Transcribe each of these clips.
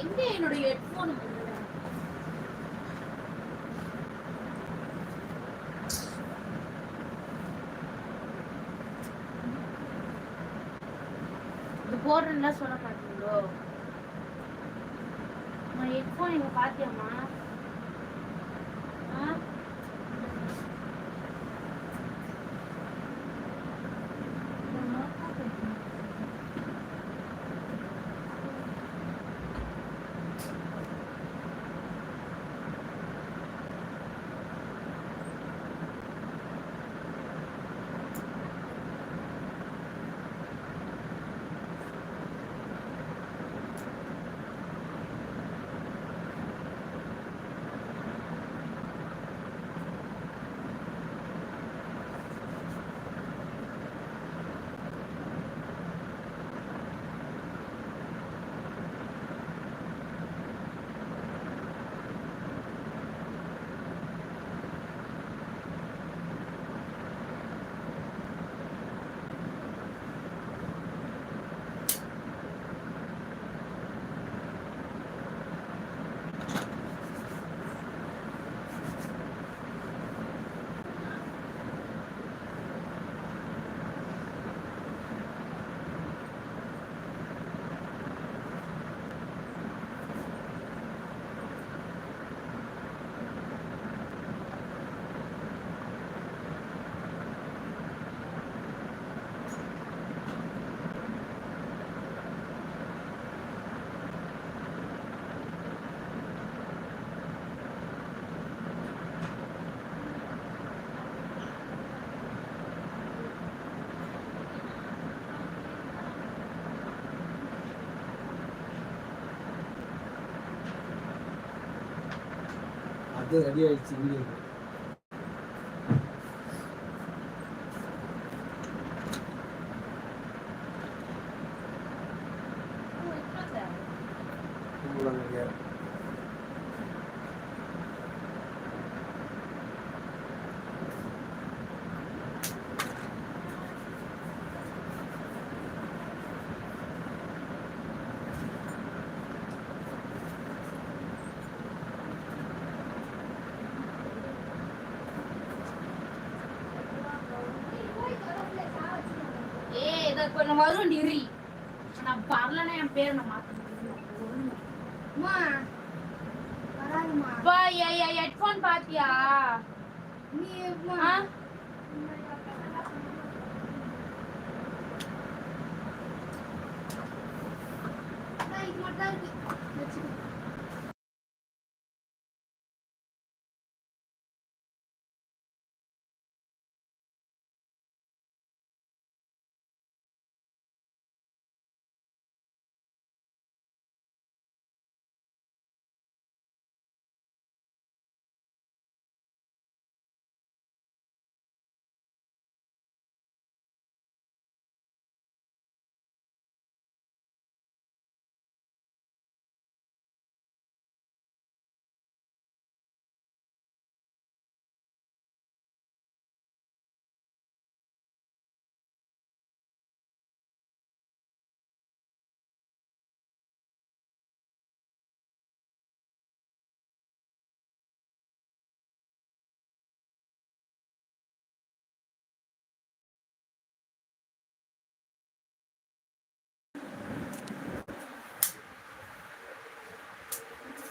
எங்க என்னுடைய ஹெட்போன் இது போடுறேன்னா சொல்ல அது ரெடி ஆயிடுச்சு வீடியோ நான் வரலன்னா என் பேரை நான் மாத்த முடியும்? ஹெட்போன் பாத்தியா? நீ இது மட்டும் இருக்கு.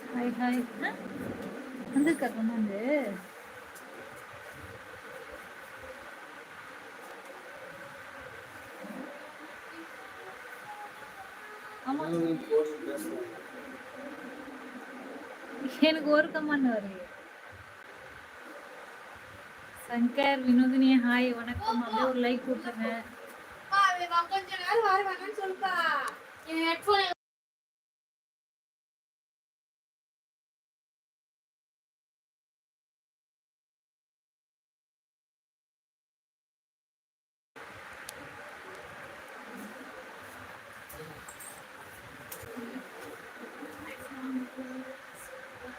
ஹாய் ஹாய் வந்திருக்கா கொண்டாந்து? எனக்கு ஒரு கமாண்ட் வருது. சங்கர் வினோதினி ஹாய் வணக்கம். அப்படியே ஒரு லைக் கொடுத்துருங்க கொஞ்ச நேரம் வர வேணாம்னு சொல்லுப்பா என் ஹெட்போன்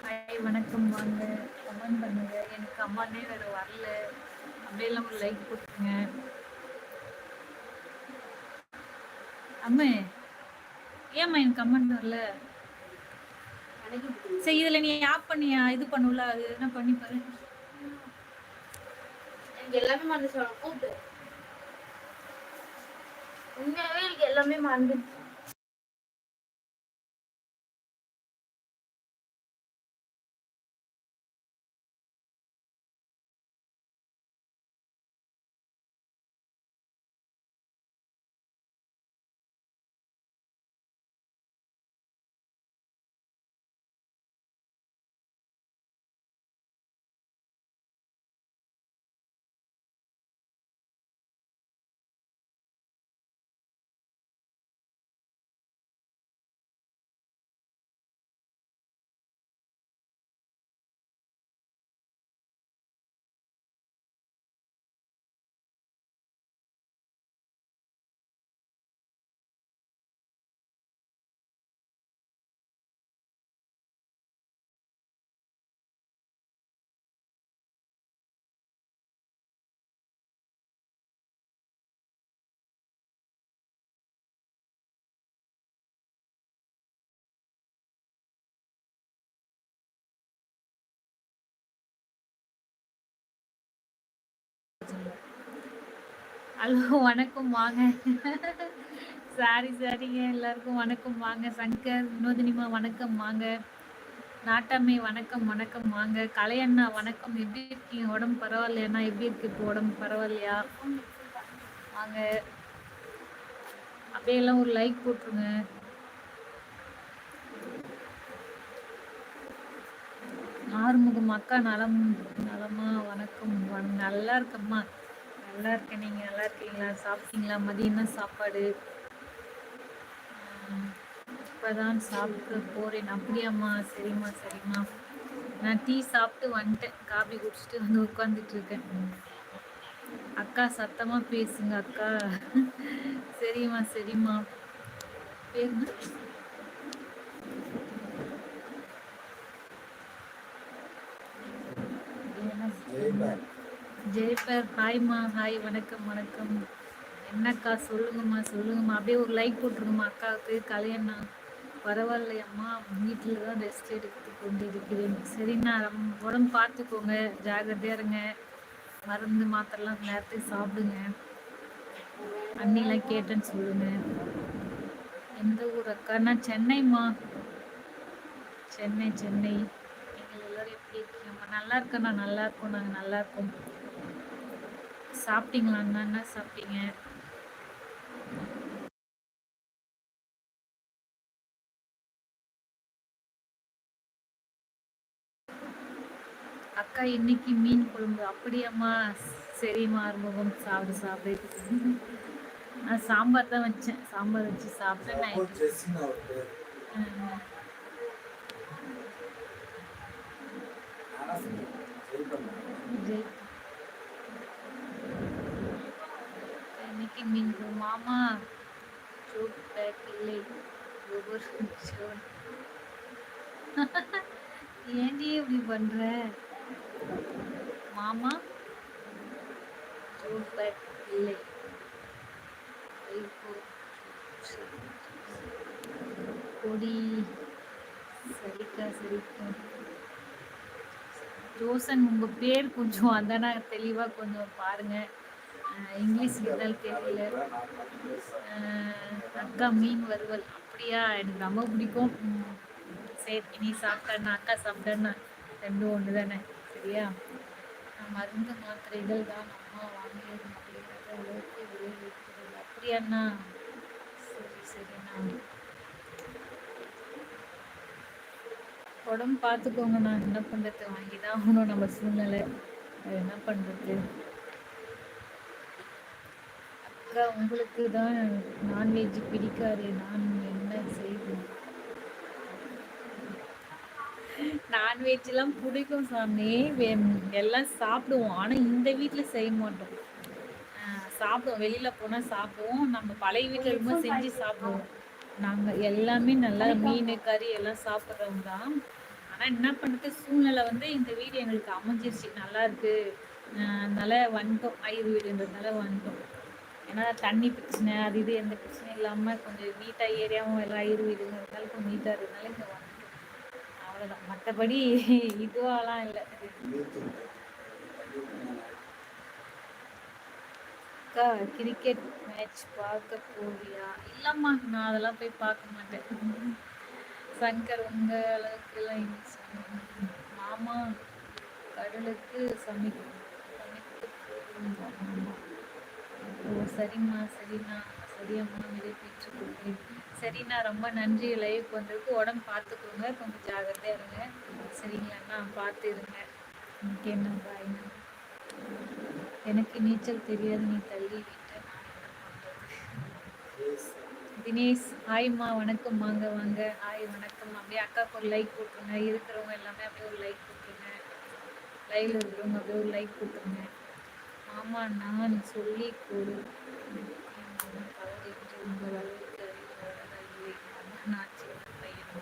ஹாய் வணக்கம் வாங்க கமெண்ட் பண்ணுங்க எனக்கு கமெண்டே வேற அப்படியெல்லாம் ஒரு லைக் கொடுத்துருங்க அம்மே ஏம்மா எனக்கு கமெண்ட் வரல? சரி இதுல நீ ஆப் பண்ணி இது பண்ணுல அது என்ன பண்ணி பாரு. எனக்கு எல்லாமே மறந்துச்சு கூப்பிட்டு. உண்மையாவே எனக்கு எல்லாமே மறந்துச்சு ஹலோ வணக்கம் வாங்க. சாரி சாரிங்க எல்லாருக்கும் வணக்கம் வாங்க. சங்கர் வினோதினிமா வணக்கம் வாங்க. நாட்டாமை வணக்கம் வணக்கம் வாங்க. கலையண்ணா வணக்கம். எப்படி இருக்கீங்க? உடம்பு பரவாயில்லையாண்ணா? எப்படி இருக்கு இப்போ உடம்பு? பரவாயில்லையா? வாங்க. அப்படியெல்லாம் ஒரு லைக் போட்டுருங்க. ஆறுமுகம் அக்கா நலம் நலமா வணக்கம். நல்லா இருக்கம்மா. நல்லா இருக்கேன். நீங்க நல்லா இருக்கீங்களா? சாப்பிட்டீங்களா? மதியம் சாப்பாடு? ஆஹ் இப்பதான் சாப்பிட்டு போறேன். அப்படியாம்மா சரிம்மா சரிம்மா. நான் டீ சாப்பிட்டு வந்துட்டேன். காபி குடிச்சிட்டு வந்து உட்காந்துட்டு இருக்கேன். அக்கா சத்தமா பேசுங்க அக்கா. சரிம்மா சரிம்மா. பேருங்க. Amen. ஜெயபர் ஹாய்மா ஹாய் வணக்கம் வணக்கம். என்னக்கா சொல்லுங்கம்மா சொல்லுங்கம்மா. அப்படியே ஒரு லைக் போட்டுருங்கம்மா அக்காவுக்கு கல்யாணம். பரவாயில்லையம்மா வீட்டில் தான் ரெஸ்ட் எடுத்து கொண்டு இருக்கிறேன் சரிண்ணா ரொம்ப உடம்பு பார்த்துக்கோங்க ஜாகிரதையாக இருங்க. மருந்து மாத்திரலாம் நேரத்துக்கு சாப்பிடுங்க. அண்ணிலாம் கேட்டேன்னு சொல்லுங்க. எந்த ஊர் அக்கா? நான் சென்னைம்மா. சென்னை சென்னை. நீங்கள் எல்லோரும் எப்படி இருக்கீங்கம்மா நல்லா இருக்கேண்ணா நல்லா இருக்கோம் நாங்கள் நல்லா இருக்கோம். சாப்பிட்டீங்களாண்ணா என்ன சாப்பிட்டீங்க? அக்கா இன்னைக்கு மீன் குழம்பு. அப்படியாம்மா. சரிம்மா ஆறுமுகம் சாப்பிடு சாப்பிடு. நான் சாம்பார் தான் வச்சேன். சாம்பார் வச்சு சாப்பிட்டேன். ஜெய் இன்னைக்கு மீன் மாமா ஜோக் பேக் இல்லை ஒவ்வொரு நிமிஷம். இப்படி பண்ற? மாமா ஜோக் பேக் இல்லை கொடி சரிக்கா சரிக்கா. ஜோசன் உங்க பேர் கொஞ்சம் அதானா தெளிவா கொஞ்சம் பாருங்க. இங்கிலீஷ் இருந்தால் தெரியல அக்கா மீன் வறுவல். அப்படியா? எனக்கு ரொம்ப பிடிக்கும். சரி நீ சாப்பிட்டேன்னா அக்கா சாப்பிட்டேன்னா ரெண்டும் ஒன்று தானே சரியா மருந்து மாத்திரைகள் தான் அம்மா வாங்கியது முடியாத அளவுக்கு விலை அப்படியாண்ணா சரி சரிண்ணா உடம்பு பார்த்துக்கோங்க நான் என்ன பண்ணுறது வாங்கி தான் ஆகணும் நம்ம சூழ்நிலை. என்ன பண்ணுறது அக்கா உங்களுக்கு தான் நான்வெஜ் பிடிக்காது. நான் என்ன செய்வேன்? நான்வெஜ்லாம் பிடிக்கும் சாமி. எல்லாம் சாப்பிடுவோம். ஆனால் இந்த வீட்டில் செய்ய மாட்டோம். சாப்பிடுவோம். வெளியில் போனால் சாப்பிடுவோம். நம்ம பழைய வீட்டில் இருக்கும்போது செஞ்சு சாப்பிடுவோம். நாங்கள் எல்லாமே நல்லா மீன் கறி எல்லாம் சாப்பிட்றவங்க தான். ஆனால் என்ன பண்ணுறது சூழ்நிலை வந்து இந்த வீடு எங்களுக்கு அமைஞ்சிருச்சு. நல்லா இருக்கு. அதனால வந்துட்டோம் ஐயர் வீடுன்றதுனால வந்துட்டோம் ஏன்னா தண்ணி பிரச்சனை அது இது எந்த பிரச்சனையும் இல்லாமல் கொஞ்சம் நீட்டாக ஏரியாவும் எல்லாம் ஐயர் இருந்தாலும் கொஞ்சம் நீட்டாக இருந்தாலும் இங்கே வந்து அவ்வளோதான் மற்றபடி இதுவாலாம் இல்லை. அக்கா கிரிக்கெட் மேட்ச் பார்க்க போவியா இல்லைம்மா நான் அதெல்லாம் போய் பார்க்க மாட்டேன். சங்கர் உங்க அளவுக்கு எல்லாம் மாமா கடலுக்கு சமைக்கணும். சமைக்க ஓ சரிம்மா சரிண்ணா சரியம்மா நிறைவேற்றி கொடுப்பேன் சரிண்ணா ரொம்ப நன்றி. லைவுக்கு வந்திருக்கு. உடம்பு பார்த்துக்கோங்க. கொஞ்சம் ஜாகிரதையா இருங்க. சரிங்களாண்ணா பார்த்து இருங்க. ஓகேண்ணா பாய்ண்ணா எனக்கு நீச்சல் தெரியாது. நீ தள்ளி விட்ட தினேஷ் ஹாய்மா வணக்கம். வாங்க வாங்க. ஹாய் வணக்கம். அப்படியே அக்காவுக்கு ஒரு லைக் போட்டுருங்க இருக்கிறவங்க எல்லாமே அப்படியே ஒரு லைக் போட்டுருங்க லைவ்ல இருக்கிறவங்க அப்படியே ஒரு லைக் போட்டுருங்க ஆமா நான் சொல்லி கொடு என் மகன் கலர் என்று உங்கள் அளவுக்கு இல்லை. நான் சின்ன பையன்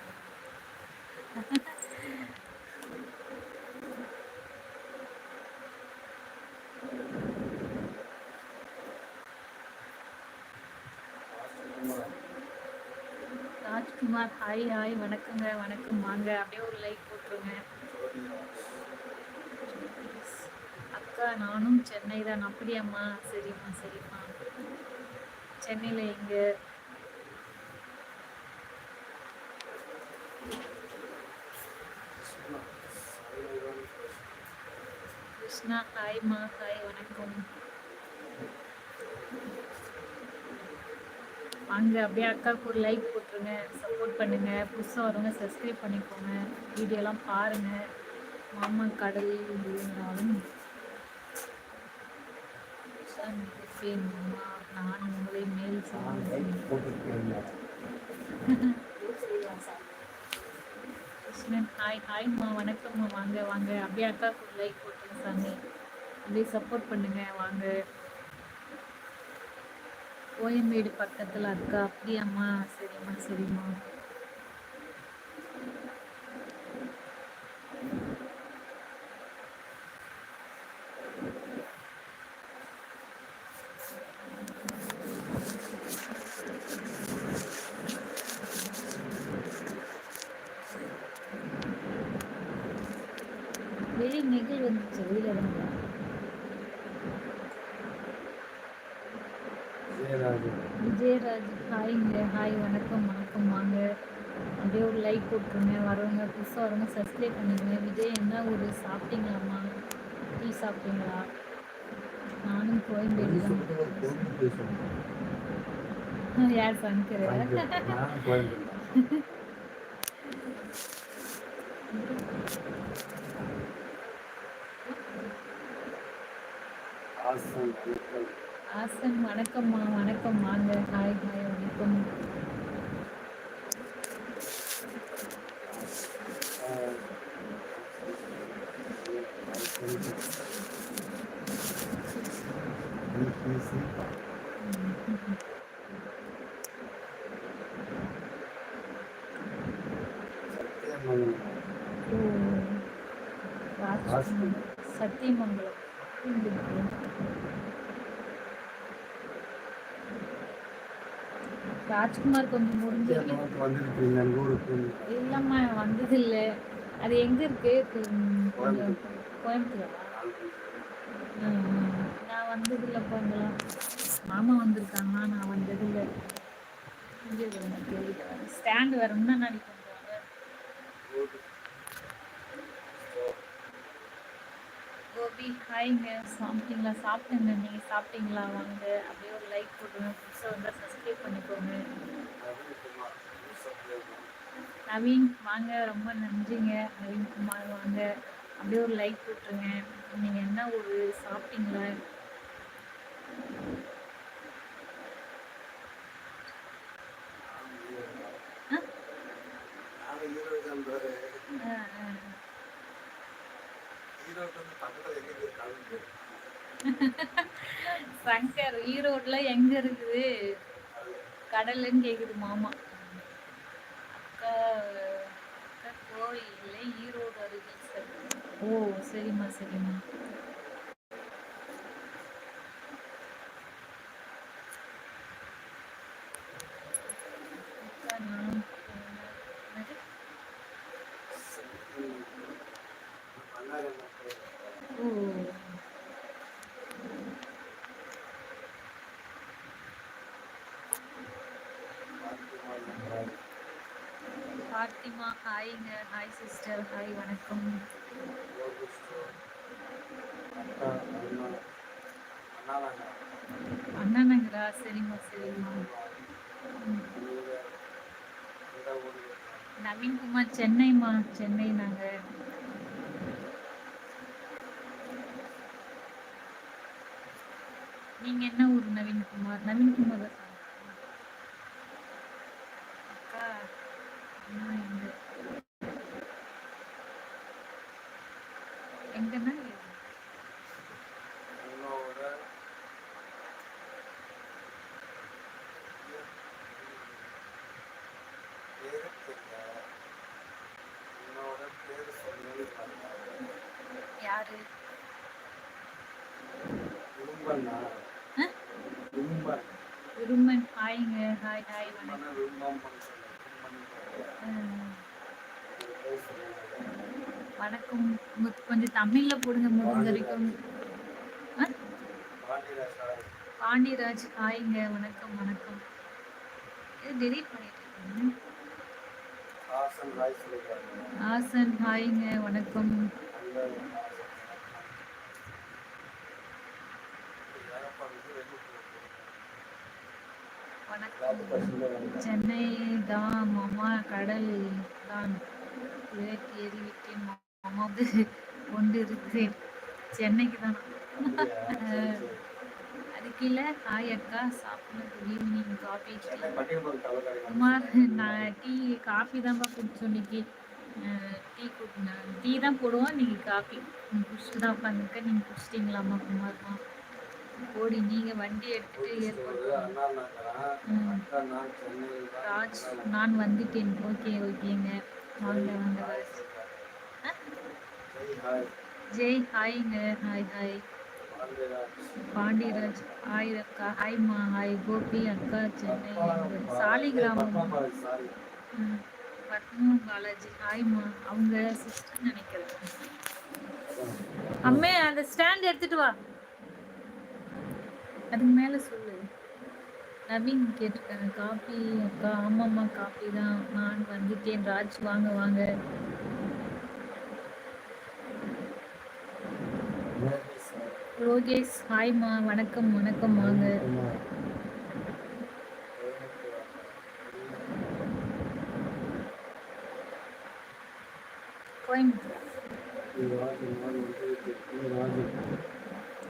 ராஜ்குமார் ஹாய் ஹாய் வணக்கங்க வணக்கம் வாங்க அப்படியே ஒரு லைக் போட்டுருங்க அக்கா நானும் சென்னை தான். அப்படியாம்மா? சரிம்மா சரிம்மா. சென்னையில் எங்கே? கிருஷ்ணா ஹாய்மா ஹாய் வணக்கம். வாங்க அப்படியே அக்காவுக்கு ஒரு லைக் போட்டுருங்க. சப்போர்ட் பண்ணுங்க. புதுசாக வரவங்க சப்ஸ்கிரைப் பண்ணிக்கோங்க. வீடியோலாம் பாருங்க. மாமா கடல் இருந்தாலும். மாமா நான் உங்களை மேல் செய்வேன் கிருஷ்ணன் ஹாய் ஹாய்மா வணக்கம்மா வாங்க வாங்க. அப்படியே அக்கா ஒரு லைக் போட்டுருங்க சாமி. அப்படியே சப்போர்ட் பண்ணுங்க வாங்க. கோயம்பேடு பக்கத்தில் அக்கா. அப்படியாம்மா? சரிம்மா சரிம்மா. வணக்கம் வணக்கம் வாங்க. அப்படியே ஒரு லைக் போட்டுருங்க. வரவங்க புதுசாக வரவங்க சப்ஸ்கிரைப் பண்ணிடுங்க. விஜய் என்ன ஒரு சாப்பிட்டீங்களாம்மா? டீ சாப்பிட்டீங்களா? நானும் கோயம்பேடு யார் சங்கர்? ஆசன் வணக்கம்மா. வணக்கம். வாங்க. ஹாய் ஹாய் வணக்கம் ஓ ராஜ்குமார் சத்தியமங்கலம். ராஜ்குமார் கொஞ்சம் முடிஞ்சு இல்லம்மா வந்தது இல்ல அது எங்க இருக்கு? கோயம்புத்தூரா. நான் வந்தது இல்லப்பா அங்கெல்லாம். மாமா வந்திருக்காங்க நான் வந்தது இல்லை ஸ்டாண்ட் வேற இன்னும் நாடி கொண்டு வாங்க கோபி ஹாய்ங்க சாப்பிட்டீங்களா? சாப்பிட்டேங்க. நீங்கள் சாப்பிட்டீங்களா? வாங்க. அப்படியே ஒரு லைக் போட்டுருங்க புதுசாக வந்து சப்ஸ்கிரைப் பண்ணிக்கோங்க. நவீன் வாங்க. ரொம்ப நன்றிங்க. நவீன் குமார் வாங்க. அப்படியே ஒரு லைக் போட்டுருங்க நீங்கள் என்ன ஒரு சாப்பிட்டீங்களா? ஆ, ஆ. சங்கர் ஈரோட்ல எங்க இருக்குது? கடல்லுன்னு கேக்குது மாமா. அக்கா அக்கா கோயில்ல ஈரோடு அருகில் சார். ஓ சரிம்மா சரிம்மா அக்கா நான் என்னது? ஃபாத்திமா ஹாய்ங்க ஹாய் சிஸ்டர் ஹாய் வணக்கம். அக்கா அண்ணா நகரா சரிம்மா சரிம்மா. நவீன்குமார் சென்னைம்மா. சென்னை நாங்க நீங்க என்ன ஊர் நவீன்குமார்? நவீன்குமார் தான் சொன்னீங்களா? அக்கா அம்மா எங்க எங்கன்னா என்னோட பேரு தெரியல என்னோட பேரு சொல்லி யாரு விரும்பண்ணா ஆ? விரும்பன் விரும்பன் ஹாய்ங்க ஹாய் ஹாய் வணக்கம். கொஞ்சம் தமிழ்ல போடுங்க முடிஞ்ச வரைக்கும். ஆ? பாண்டியராஜா. ஹாய்ங்க. வணக்கம் வணக்கம். இது டெலீட் பண்ணிட்டு இருக்கேன் ஹாசன் ஹாய்ங்க. வணக்கம். வணக்கம். சென்னை தான் மாமா கடல் தான். ஏறிவிட்டேன் மாமா. கொண்டு இருக்கிறேன். சென்னைக்கு தான். கீழே ஹாய் அக்கா சாப்பிடுங்க. குட் ஈவினிங் காஃபி குமார் நான் டீ காஃபி தான்ப்பா குடிச்சோம் இன்னைக்கு. டீ குடிங்க டீ தான் போடுவோம். நீங்கள் காஃபி குடிச்சிட்டு தான் உட்காந்துருக்க நீங்கள் குடிச்சிட்டிங்களாம்மா குமார்மா? ஓடி நீங்கள் வண்டி எடுத்துட்டு ம். தான் ராஜ் நான் வந்துட்டேன். ஓகே ஓகேங்க. வாங்க வாங்க ராஜ். ஆ? Jai hi ஹாய்ங்க. Hi hi. Pandiraj hi அக்கா. ஹாய்மா ஹாய் கோபி அக்கா சென்னை. சாலிகிராமம். ம். பத்மு பாலாஜி. ஹாய்மா அவங்க சிஸ்டர் நினைக்கிறேன். அம்மே அந்த ஸ்டாண்ட் எடுத்துட்டு வா. அதுக்கு மேலே சொல்லு. நவீன் கேட்டிருக்காங்க காப்பி அக்கா ஆமாம்மா காப்பி தான். நான் வந்துட்டேன். ராஜ் வாங்க வாங்க. லோகேஷ் ஹாய்மா வணக்கம் வணக்கம் வாங்க. கோயம்புத்தூர்.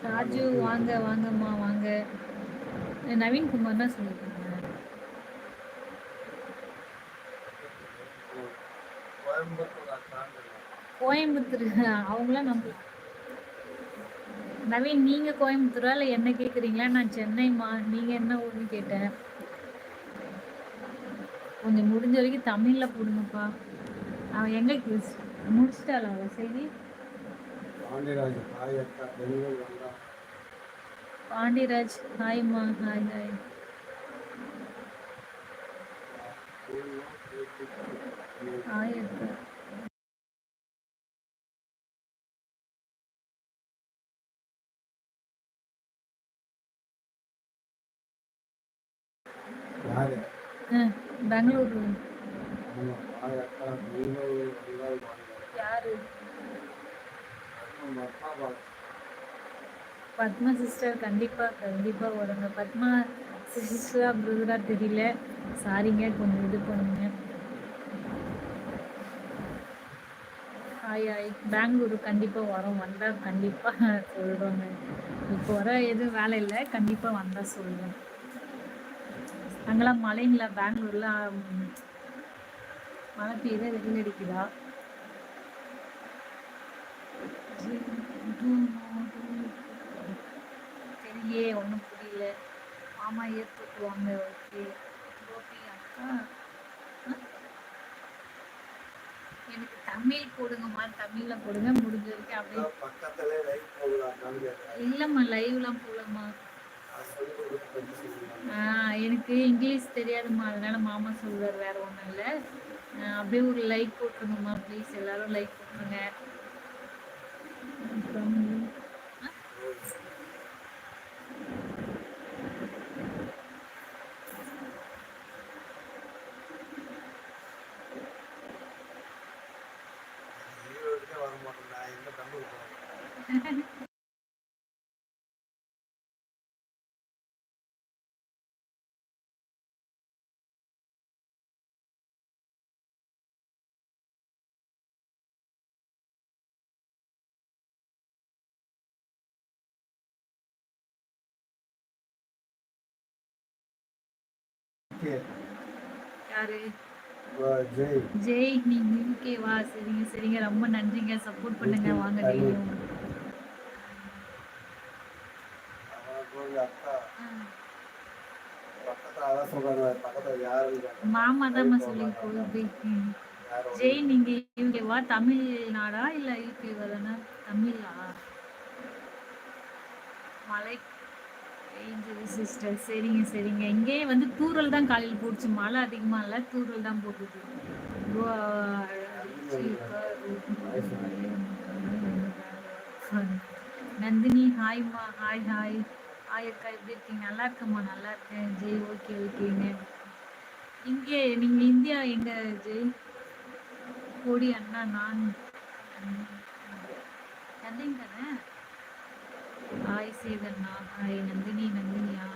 ராஜு வாங்க வாங்கம்மா வாங்க. நவீன்குமார் தான் சொல்லியிருக்காங்க. கோயம்புத்தூர் அவங்களாம் நம்ம நவீன் நீங்க கோயம்புத்தூரா இல்லை என்ன கேட்குறீங்களா நான் சென்னைம்மா. நீங்க என்ன ஊர்னு கேட்டேன். கொஞ்சம் முடிஞ்ச வரைக்கும் தமிழ்ல போடுங்கப்பா. அவன் எங்க முடிச்சிட்டாளா அவ? செய்தி பாண்டியராஜ் ஹாய் அக்கா பெண்கள் வந்தா பாண்டியராஜ் ஹாய்மா ஹாய் ஹாய் ஹாய் அக்கா யாரு ஆ, பெங்களூரு ஆமா ஹாய் அக்கா பெண்கள் வந்தால் வாங்க யாரு நம்ம அப்பா பா பத்மா சிஸ்டர் கண்டிப்பாக கண்டிப்பாக வருங்க பத்மா சிஸ்டராக பிரதரா தெரியல. சாரிங்க கொஞ்சம் இது பண்ணுங்க. ஹாய் ஹாய் பெங்களூர் கண்டிப்பாக வரோம். வந்தால் கண்டிப்பாக சொல்கிறோங்க இப்போ வர எதுவும் வேலை இல்லை. கண்டிப்பாக வந்தால் சொல்லுவேன் அங்கெல்லாம் மழைங்களா? பெங்களூர்ல மழை பெய்யுதா வெயில் அடிக்குதா? தெரியலையே ஒன்றும் புரியல. மாமா ஏற்றுக்குவாங்க ஓகே. கோபி அக்கா? எனக்கு தமிழ் போடுங்கம்மா தமிழ்ல போடுங்க முடிஞ்ச வரைக்கும் அப்படியே. பக்கத்துல இல்லைம்மா லைவ்லாம் போகலம்மா எனக்கு இங்கிலீஷ் தெரியாதும்மா அதனால மாமா சொல்றாரு வேற ஒன்றும் இல்லை. அப்படியே ஒரு லைக் போட்டுருங்கம்மா ப்ளீஸ் எல்லாரும் லைக் போட்டுருங்க. அப்புறம் யூகே யாரு? ஜெய். ஜெய் நீங்க வா சரிங்க சரிங்க. ரொம்ப நன்றிங்க. சப்போர்ட் பண்ணுங்க. வாங்க டெய்லியும். மாமா தான் சொல்லி போய் ம். யாரும் ஜெய் நீங்க யூகேவா தமிழ்நாடா இல்ல யூகேவா தானே? தமிழா? மலை பெய்ஞ்சது சிஸ்டர் சரிங்க சரிங்க. இங்கேயே வந்து தூறல் தான் காலையில் போட்டுச்சு மழை அதிகமாக இல்லை தூரல் தான் போட்டுது. நந்தினி ஹாய்மா ஹாய் ஹாய் ஹாய் அக்கா எப்படி இருக்கீங்க? நல்லா இருக்கம்மா நல்லா இருக்கேன். ஜெய் ஓகே ஓகேங்க இங்கே நீங்கள் இந்தியா எங்க ஜெய்? கோடி அண்ணா நான். நந்தினி தானே? ஹாய் சேதண்ணா ஹாய் நந்தினி நந்தினியா?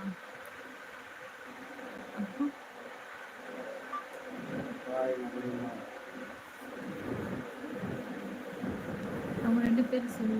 அவங்க ரெண்டு பேரும் சொல்லு.